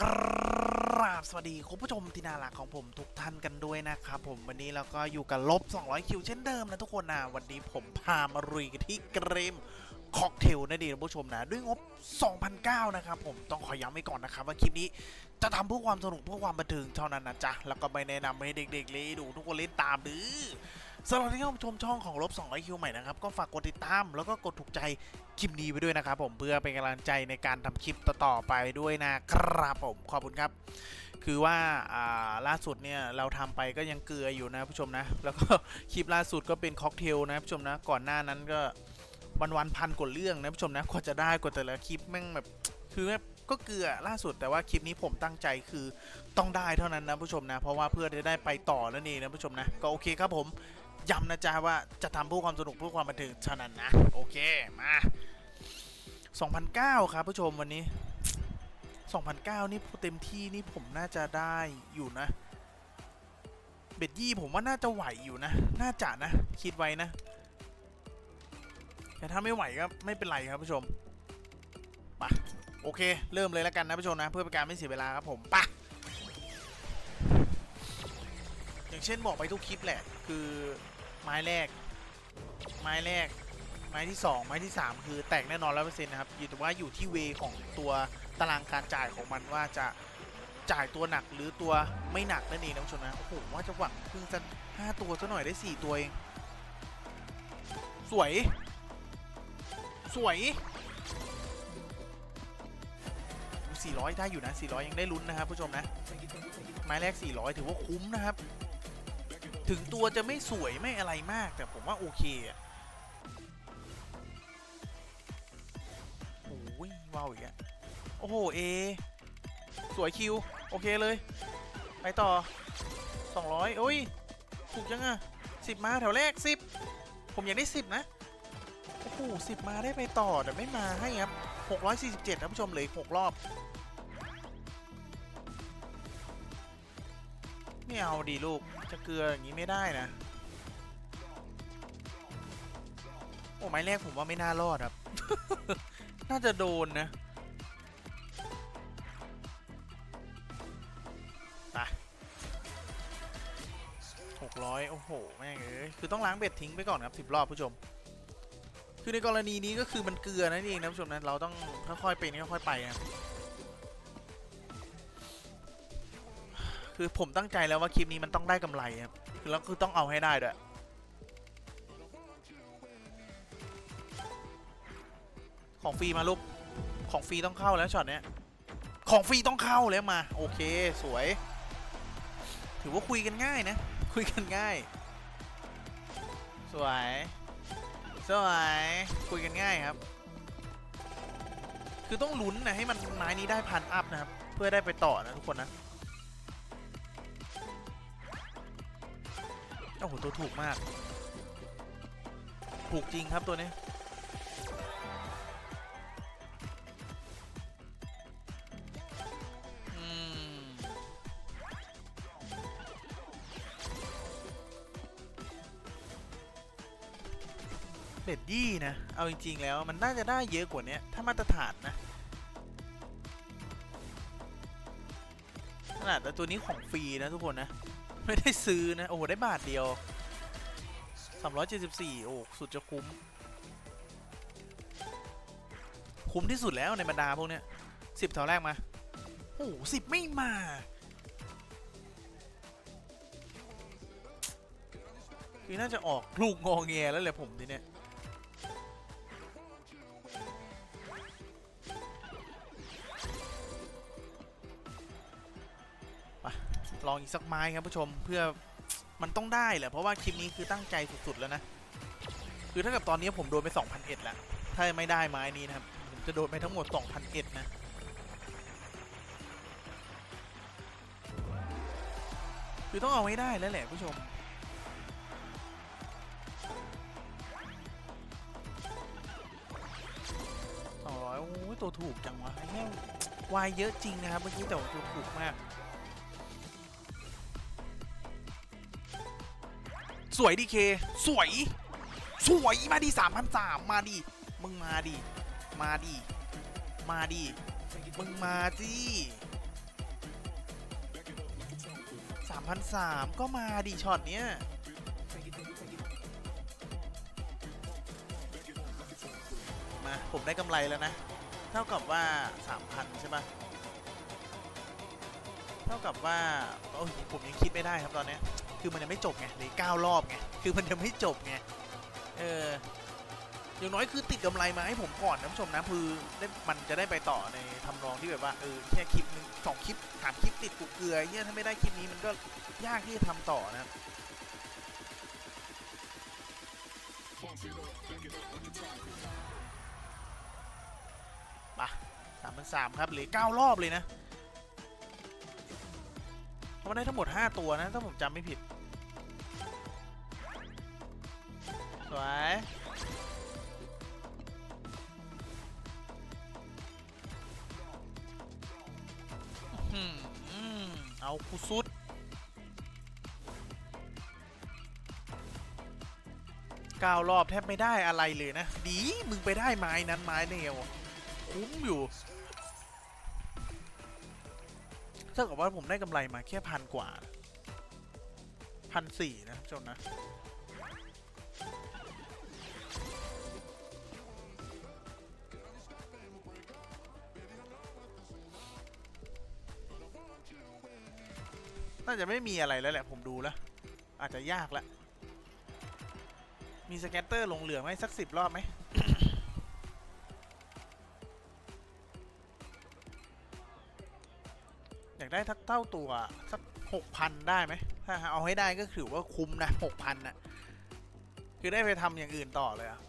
กราบสวัสดีคุณผู้ชมที่น่ารักของผมทุกท่านกันด้วยนะครับผมวันนี้เราก็อยู่กับลบ 200 คิวเช่นเดิมนะทุกคนนะวันนี้ผมพามารุยกันที่เกมค็อกเทลนั่นเองคุณผู้ชมนะ ด้วยงบ 2,009นะครับผมต้องขอย้ำไว้ก่อนนะครับ ว่าคลิปนี้จะทำเพื่อความสนุกเพื่อความบันเทิงเท่านั้นนะจ๊ะ แล้วก็ไม่แนะนำให้เด็กๆเลยดูทุกคนเล่นตามดื้อ สำหรับที่เข้ามชมช่องของลบ200คิวใหม่นะครับ ก็ฝากกดติดตามแล้วก็กดถูกใจคลิปนี้ไปด้วยนะครับผมเพื่อเป็นกำลังใจในการทำคลิปต่อๆไปด้วยนะครับผมขอบคุณครับ คือว่าาล่าสุดเนี่ยเราทำไปก็ยังเกลืออยู่นะผู้ชมนะ แล้วก็คลิปล่าสุดก็เป็นค็อกเทลนะผู้ชมนะ ก่อนหน้านั้นก็วันวันพันกว่าเรื่องนะผู้ชมนะกว่าจะได้กว่าแต่ละคลิปแม่งแบบคือแบบก็เกลือล่าสุดแต่ว่าคลิปนี้ผมตั้งใจคือต้องได้เท่านั้นนะผู้ชมนะ เพราะว่าเพื่อจะได้ไปต่อนั่นเองนะผู้ชมนะ ก็โอเคครับผม ย้ำนะจ๊ะว่าจะทำเพื่อความสนุกเพื่อความบันเทิงเท่านั้นนะ โอเค มา2009 ครับผู้ชมวันนี้ 2009 นี่เต็มที่นี่ผมน่าจะได้อยู่นะ เบ็ดยี่ผมว่าน่าจะไหวอยู่นะ น่าจะนะ คิดไว้นะ แต่ถ้าไม่ไหวก็ไม่เป็นไรครับผู้ชมปะโอเค เริ่มเลยแล้วกันนะผู้ชมนะ เพื่อเป็นการไม่เสียเวลาครับผมปะอย่างเช่นบอกไปทุกคลิปแหละ คือ ไม้แรก ไม้แรก ไม้ที่ 2 ไม้ที่ 3 คือแตกแน่นอนร้อยเปอร์เซ็นต์นะครับอยู่แต่ว่าอยู่ที่เวของตัวตารางการจ่ายของมันว่าจะจ่ายตัวหนักหรือตัวไม่หนักนั่นเองนะผู้ชมนะโอ้โหว่าจะหวังเพิ่งจะห้าตัวซะหน่อยได้4ตัวเองสวย สวย 400 ได้อยู่นะ 400 ยังได้ลุ้นนะครับผู้ชมนะ ไม้แรก 400 ถือว่าคุ้มนะครับ ถึงตัวจะไม่สวยไม่อะไรมาก แต่ผมว่าโอเคอะโอ้ยว้าวอีกอะโอ้โหเอสวยคิว โอเคเลย ไปต่อ 200 โอ้ย ถูกยังอะ10 มาแถวแรก 10 ผมอยากได้ 10 นะ โอ้โห10 มาได้ไปต่อแต่ไม่มาให้ครับ 647ท่านผู้ชมเลย 6 รอบ ไม่เอาดีลูก จะเกลืออย่างนี้ไม่ได้นะ โอ้ไม้แรกผมว่าไม่น่ารอดครับ น่าจะโดนนะไปหกร้อยโอ้โห แม่งเอ้ย คือต้องล้างเบ็ดทิ้งไปก่อนครับสิบรอบผู้ชม คือในกรณีนี้ก็คือมันเกลือนั่นเองนะผู้ชมนะ เราต้องค่อยๆเป็นค่อยๆไปนะ คือผมตั้งใจแล้วว่าคลิปนี้มันต้องได้กำไรครับคือแล้วคือต้องเอาให้ได้ด้วยของฟรีมาลูกของฟรีต้องเข้าแล้วช็อตเนี้ยของฟรีต้องเข้าแล้วมา โอเคสวย ถือว่าคุยกันง่ายนะ คุยกันง่าย สวย สวย คุยกันง่ายครับ คือต้องลุ้นนะให้มันไม้นี้ได้พันอัพนะครับ เพื่อได้ไปต่อนะทุกคนนะ โอ้โห ตัวถูกมาก ถูกจริงครับตัวนี้เบ็ดยี่นะ เอาจริง ๆ แล้วมันน่าจะได้เยอะกว่านี้ถ้ามาตรฐานนะ ขนาดแต่ตัวนี้ของฟรีนะทุกคนนะ ไม่ได้ซื้อนะ โอ้โห ได้บาทเดียว 374 โอ้ สุดจะคุ้ม คุ้มที่สุดแล้วในบรรดาพวกเนี้ยสิบแถวแรกมา โอ้สิบไม่มา คือน่าจะออกลูกงอแงแล้วแหละผมทีเนี้ย ลองอีกสักไม้ครับผู้ชมเพื่อมันต้องได้แหละเพราะว่าคลิปนี้คือตั้งใจสุดๆแล้วนะคือถ้ากับตอนนี้ผมโดนไป2,001แล้วถ้าไม่ได้ไม้นี้นะครับผมจะโดนไปทั้งหมด2,001นะคือต้องเอาให้ได้แล้วแหละผู้ชมสองร้อยโอ้ยตัวถูกจังวะแม่วายเยอะจริงนะครับเมื่อกี้แต่ว่าตัวถูกมาก สวยดีเค สวย สวยมาดีสามพันสามมาดิมึงมาดิมาดิมาดิมึงมาดิสามพันสามก็มาดีช็อตเนี้ยมาผมได้กำไรแล้วนะ เท่ากับว่าสามพันใช่ปะเท่ากับว่าโอ้ยผมยังคิดไม่ได้ครับตอนเนี้ย คือมันยังไม่จบไงเหลือเก้ารอบไงคือมันยังไม่จบไงเอออย่างน้อยคือติดกำไรมาให้ผมก่อนนะผู้ชมนะคือได้มันจะได้ไปต่อในทำนองที่แบบว่าเออแค่คลิปหนึงสองคลิปสามคลิปติดกูเกลือเนี่ยถ้าไม่ได้คลิปนี้มันก็ยากที่จะทำต่อนะครับปะสามพันสามครับเหลือเก้ารอบเลยนะ มันได้ทั้งหมดห้าตัวนะ ถ้าผมจำไม่ผิด สวย เอาคูสุด เก้ารอบแทบไม่ได้อะไรเลยนะ ดี มึงไปได้ไม้นั้นไม้เดียวคุ้มอยู่ ท่ากับว่าผมได้กำไรมาแค่พันกว่าพันสี่นะท่านผู้ชมนะ น่าจะไม่มีอะไรแล้วแหละผมดูแล้ว อาจจะยากละ มีสแกตเตอร์ลงเหลือไหมสักสิบรอบไหมากได้ทักเท่าตัวสักหกพันได้ไหมถ้าเอาให้ได้ก็ถือว่าคุ้มนะหกพันน่ะคือได้ไปทำอย่างอื่นต่อเลยอะ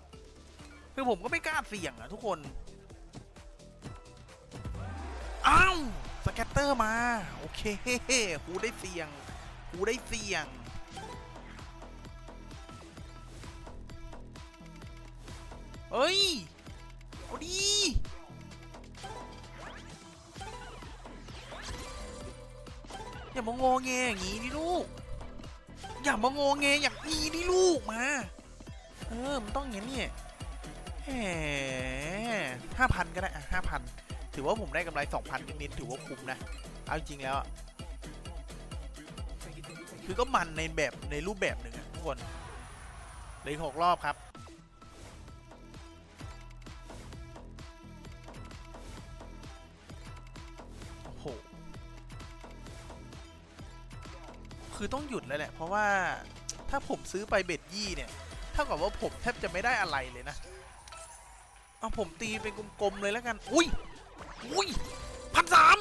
คือผมก็ไม่กล้าเสี่ยงอะทุกคนอ้าวสแกตเตอร์มา โอเคกูได้เสี่ยงกูได้เสี่ยงเอ้ยเอาดี อย่ามางอแงอย่างนี้ดิลูก อย่ามางอแงอย่างนี้ดิลูกมา เออ มันต้องอย่างนี้เนี่ยแหมห้าพันก็ได้อะห้าพันถือว่าผมได้กำไรสองพันนิดๆถือว่าคุ้มนะ เอาจริงแล้ว คือก็มันในแบบในรูปแบบหนึ่งอะทุกคนเลยหกรอบครับโอ้โห คือต้องหยุดแล้วแหละ เพราะว่าถ้าผมซื้อไปเบ็ดยี่เนี่ยเท่ากับว่าผมแทบจะไม่ได้อะไรเลยนะ เอาผมตีเป็นกลมๆเลยแล้วกัน อุ้ย อุ้ยพันสาม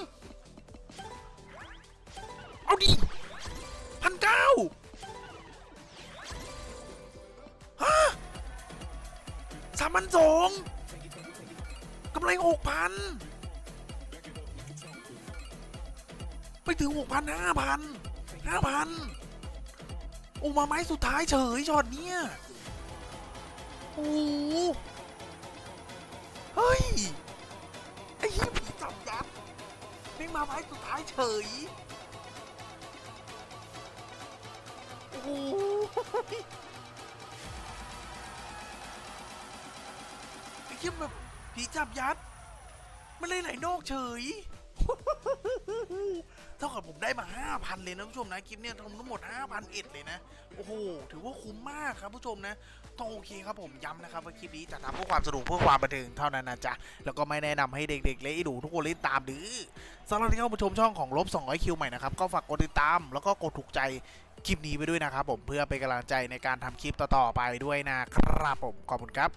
เอาดิพันเก้าฮะสามพันสองกำไรหกพันไปถึงหกพันห้าพัน ห้าพันโอ้มาไม้สุดท้ายเฉยช็อตเนี้ยโอ้โหเฮ้ย ไอ้เหี้ยผีจับยัดแม่งมาไม้สุดท้ายเฉยโอ้โหไอ้เหี้แบบผีจับยัดมันเลยไหลนอกเฉย เท่ากับผมได้มา 5,000 เลยนะผู้ชมนะคลิปเนี้ยทำทั้งหมด 5,000เอ็ดเลยนะ โอ้โห ถือว่าคุ้มมากครับผู้ชมนะต้องโอเคครับผมย้ำนะครับว่าคลิปนี้จะทำเพื่อความสนุกเพื่อความบันเทิงเท่านั้นนะจ๊ะ แล้วก็ไม่แนะนำให้เด็กๆ และไอ้ดูทุกคนเล่นตามดื้อสำหรับที่เข้ามาชมช่องของลบ200คิวใหม่นะครับก็ฝากกดติดตามแล้วก็กดถูกใจคลิปนี้ไปด้วยนะครับผมเพื่อเป็นกำลังใจในการทำคลิปต่อๆไปด้วยนะครับผมขอบคุณครับ